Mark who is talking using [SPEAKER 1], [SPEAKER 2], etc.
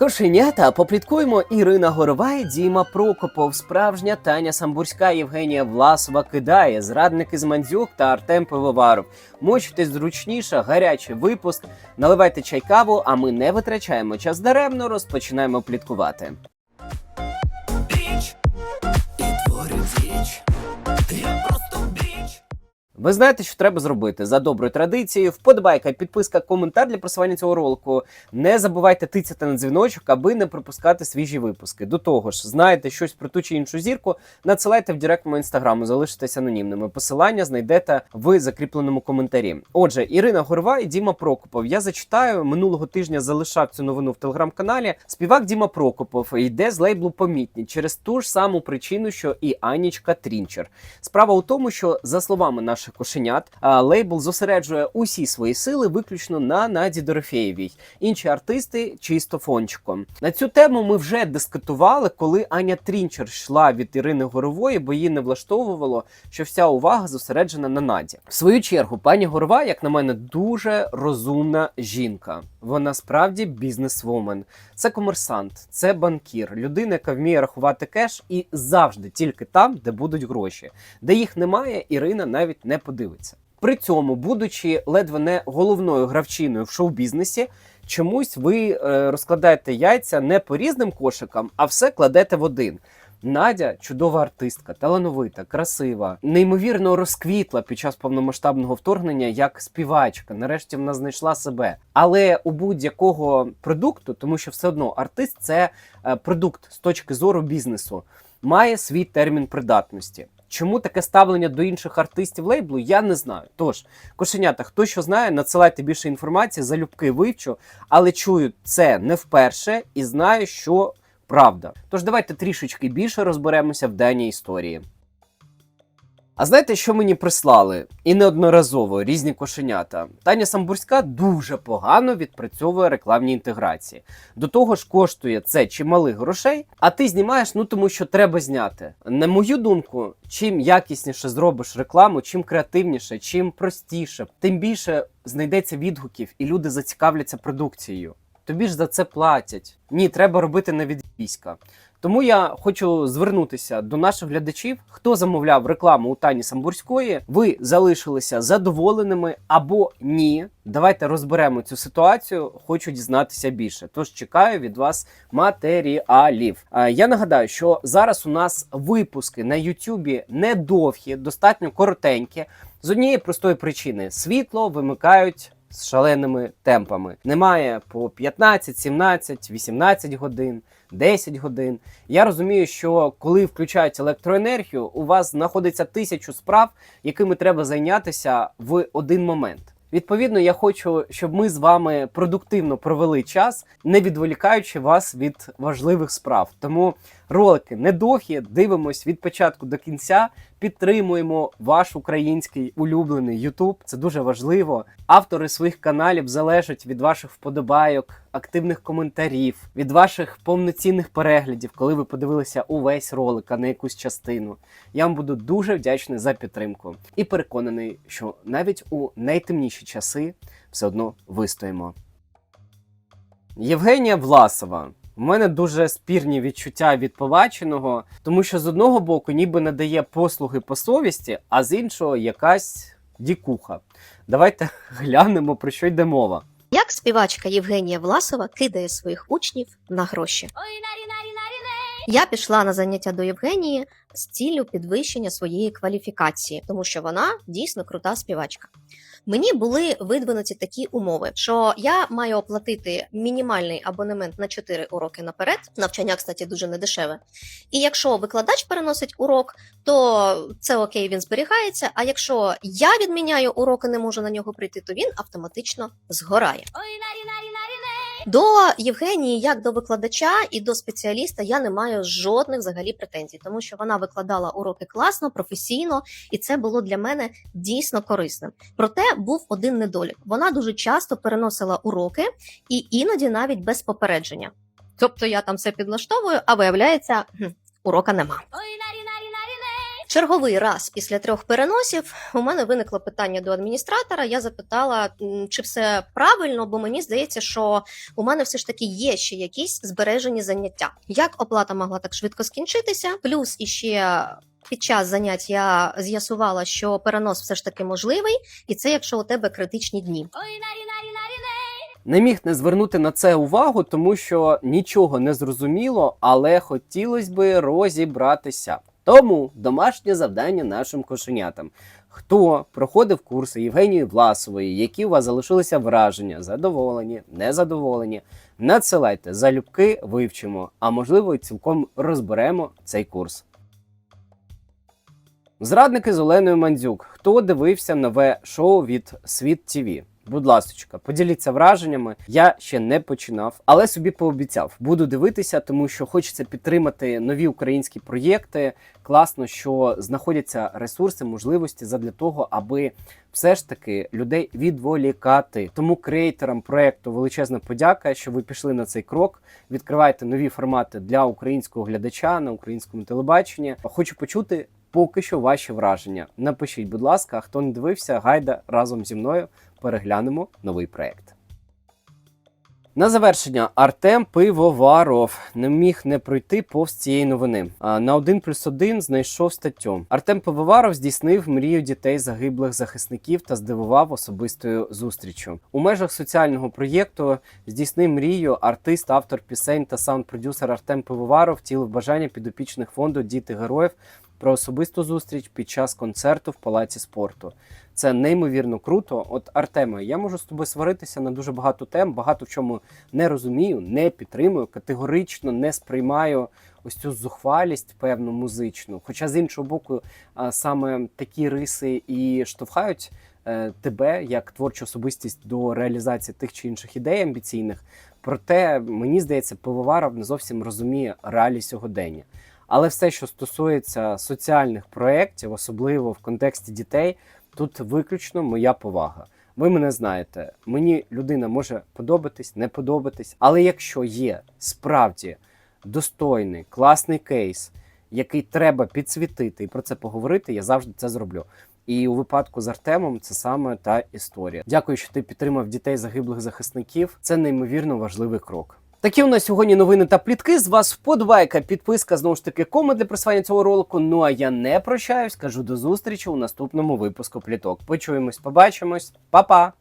[SPEAKER 1] Кошенята попліткуємо Ірина Горовай, Діма Прокопов, справжня Таня Самбурська, Євгенія Власова кидає, зрадники з Мандзюк та Артем Пивоваров. Мочитесь зручніше, гарячий випуск. Наливайте чай каву, а ми не витрачаємо час даремно, розпочинаємо пліткувати.
[SPEAKER 2] Біч і діч. Я просто.
[SPEAKER 1] Ви знаєте, що треба зробити за доброю традицією. Вподобайка, підписка, коментар для просування цього ролику. Не забувайте тицяти на дзвіночок, аби не пропускати свіжі випуски. До того ж, знаєте щось про ту чи іншу зірку, надсилайте в директ мого інстаграму, залишитесь анонімними. Посилання знайдете в закріпленому коментарі. Отже, Ірина Горва і Діма Прокопов. Я зачитаю минулого тижня. Залишав цю новину в телеграм-каналі. Співак Діма Прокопов йде з лейблу помітні через ту ж саму причину, що і Анічка Трінчер. Справа у тому, що за словами наших кошенят, а, лейбл зосереджує усі свої сили виключно на Наді Дорофєєвій. Інші артисти чисто фончиком. На цю тему ми вже дискутували, коли Аня Трінчер йшла від Ірини Горової, бо її не влаштовувало, що вся увага зосереджена на Наді. В свою чергу, пані Горова, як на мене, дуже розумна жінка. Вона справді бізнесвумен. Це комерсант, це банкір, людина, яка вміє рахувати кеш і завжди тільки там, де будуть гроші. Де їх немає, Ірина навіть не подивиться. При цьому, будучи ледве не головною гравчиною в шоу-бізнесі, чомусь ви е, розкладаєте яйця не по різним кошикам, а все кладете в один. Надя чудова артистка, талановита, красива, неймовірно розквітла під час повномасштабного вторгнення як співачка. Нарешті вона знайшла себе. Але у будь-якого продукту, тому що все одно артист це е, продукт з точки зору бізнесу, має свій термін придатності. Чому таке ставлення до інших артистів лейблу, я не знаю. Тож, кошенята, хто що знає, надсилайте більше інформації, залюбки вивчу, але чую це не вперше і знаю, що правда. Тож давайте трішечки більше розберемося в даній історії. А знаєте, що мені прислали? І неодноразово різні кошенята. Таня Самбурська дуже погано відпрацьовує рекламні інтеграції. До того ж, коштує це чималих грошей, а ти знімаєш, ну тому що треба зняти. На мою думку, чим якісніше зробиш рекламу, чим креативніше, чим простіше, тим більше знайдеться відгуків, і люди зацікавляться продукцією. Тобі ж за це платять. Ні, треба робити на відвіська. Тому я хочу звернутися до наших глядачів, хто замовляв рекламу у Тані Самбурської. Ви залишилися задоволеними або ні. Давайте розберемо цю ситуацію. Хочу дізнатися більше. Тож чекаю від вас матеріалів. Я нагадаю, що зараз у нас випуски на Ютубі недовгі, достатньо коротенькі. З однієї простої причини світло вимикають з шаленими темпами. Немає по 15, 17, 18 годин, 10 годин. Я розумію, що коли включають електроенергію, у вас знаходиться тисячу справ, якими треба зайнятися в один момент. Відповідно, я хочу, щоб ми з вами продуктивно провели час, не відволікаючи вас від важливих справ. Тому ролики недовгі, дивимось від початку до кінця, підтримуємо ваш український улюблений YouTube. Це дуже важливо. Автори своїх каналів залежать від ваших вподобайок, активних коментарів, від ваших повноцінних переглядів, коли ви подивилися увесь ролик, а не якусь частину. Я вам буду дуже вдячний за підтримку і переконаний, що навіть у найтемніші часи все одно вистоїмо. Євгенія Власова. У мене дуже спірні відчуття від побаченого, тому що з одного боку ніби надає послуги по совісті, а з іншого якась дікуха. Давайте глянемо про що йде мова.
[SPEAKER 3] Як співачка Євгенія Власова кидає своїх учнів на гроші? Я пішла на заняття до Євгенії з ціллю підвищення своєї кваліфікації, тому що вона дійсно крута співачка. Мені були видвинуті такі умови, що я маю оплатити мінімальний абонемент на 4 уроки наперед. Навчання, кстати, дуже недешеве. І якщо викладач переносить урок, то це окей, він зберігається. А якщо я відміняю урок і не можу на нього прийти, то він автоматично згорає. До Євгенії, як до викладача і до спеціаліста, я не маю жодних взагалі претензій, тому що вона викладала уроки класно, професійно, і це було для мене дійсно корисним. Проте був один недолік: вона дуже часто переносила уроки і іноді навіть без попередження. Тобто я там все підлаштовую, а виявляється, хм, урока нема. Черговий раз після трьох переносів у мене виникло питання до адміністратора. Я запитала, чи все правильно, бо мені здається, що у мене все ж таки є ще якісь збережені заняття. Як оплата могла так швидко скінчитися? Плюс іще. Під час занять я з'ясувала, що перенос все ж таки можливий, і це якщо у тебе критичні дні.
[SPEAKER 1] Не міг не звернути на це увагу, тому що нічого не зрозуміло, але хотілося би розібратися. Тому домашнє завдання нашим кошенятам. Хто проходив курси Євгенії Власової, які у вас залишилися враження, задоволені, незадоволені, надсилайте залюбки, вивчимо, а можливо, цілком розберемо цей курс. Зрадники з Оленою Мандзюк. Хто дивився нове шоу від Світ ТВ? Будь ласочка, поділіться враженнями. Я ще не починав, але собі пообіцяв. Буду дивитися, тому що хочеться підтримати нові українські проєкти. Класно, що знаходяться ресурси, можливості задля того, аби все ж таки людей відволікати. Тому креаторам проекту величезна подяка, що ви пішли на цей крок. Відкривайте нові формати для українського глядача на українському телебаченні. Хочу почути. Поки що ваші враження. Напишіть, будь ласка, хто не дивився, гайда разом зі мною переглянемо новий проект. На завершення Артем Пивоваров не міг не пройти повз цієї новини. На 1 плюс 1 знайшов статтю. Артем Пивоваров здійснив мрію дітей загиблих захисників та здивував особистою зустрічю. У межах соціального проєкту здійснив мрію артист, автор пісень та саунд-продюсер Артем Пивоваров втілив бажання підопічних фонду Діти героїв про особисту зустріч під час концерту в палаці спорту. Це неймовірно круто. От Артеме, я можу з тобою сваритися на дуже багато тем, багато в чому не розумію, не підтримую, категорично не сприймаю ось цю зухвалість певну музичну. Хоча з іншого боку, саме такі риси і штовхають е, тебе як творчу особистість до реалізації тих чи інших ідей амбіційних. Проте мені здається, пивоваров не зовсім розуміє реалії сьогодення. Але все, що стосується соціальних проєктів, особливо в контексті дітей, тут виключно моя повага. Ви мене знаєте, мені людина може подобатись, не подобатись, але якщо є справді достойний, класний кейс, який треба підсвітити і про це поговорити, я завжди це зроблю. І у випадку з Артемом це саме та історія. Дякую, що ти підтримав дітей загиблих захисників. Це неймовірно важливий крок. Такі у нас сьогодні новини та плітки. З вас вподобайка, підписка, знову ж таки, комент для присвоєння цього ролику. Ну а я не прощаюсь, кажу до зустрічі у наступному випуску пліток. Почуємось, побачимось, Па-па!